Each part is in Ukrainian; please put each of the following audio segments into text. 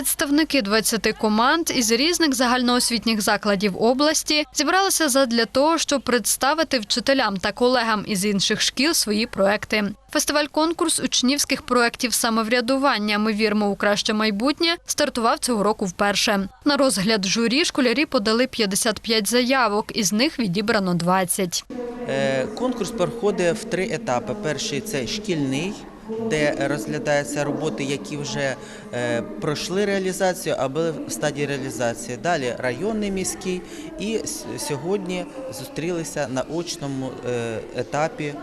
Представники 20 команд із різних загальноосвітніх закладів області зібралися задля того, щоб представити вчителям та колегам із інших шкіл свої проекти. Фестиваль-конкурс учнівських проєктів самоврядування Ми віримо у краще майбутнє стартував цього року вперше. На розгляд журі школярі подали 55 заявок, із них відібрано 20. Е, Конкурс проходить в три етапи. Перший це шкільний, де розглядаються роботи, які вже е, пройшли реалізацію або в стадії реалізації. Далі районний міський і сьогодні зустрілися на очному е, етапі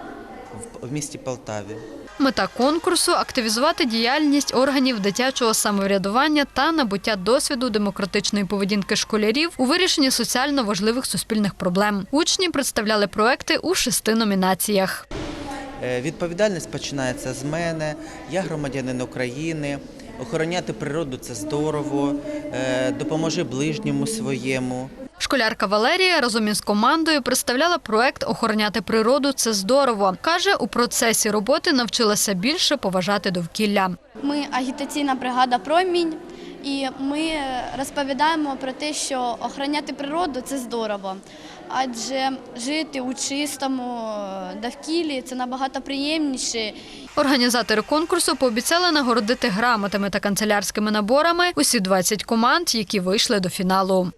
в- в місті Полтаві. Мета конкурсу активізувати діяльність органів дитячого самоврядування та набуття досвіду демократичної поведінки школярів у вирішенні соціально важливих суспільних проблем. Учні представляли проекти у шести номінаціях. Е, Відповідальність починається з мене. Я громадянин України. Охороняти природу це здорово. Е, Допоможи ближньому своєму. Школярка Валерія разом із командою представляла проект Охороняти природу це здорово. каже, у процесі роботи навчилася більше поважати довкілля. Ми агітаційна бригада Промінь, і ми розповідаємо про те, що охороняти природу це здорово, адже жити у чистому довкіллі це набагато приємніше. Організатори конкурсу пообіцяли нагородити грамотами та канцелярськими наборами усі 20 команд, які вийшли до фіналу.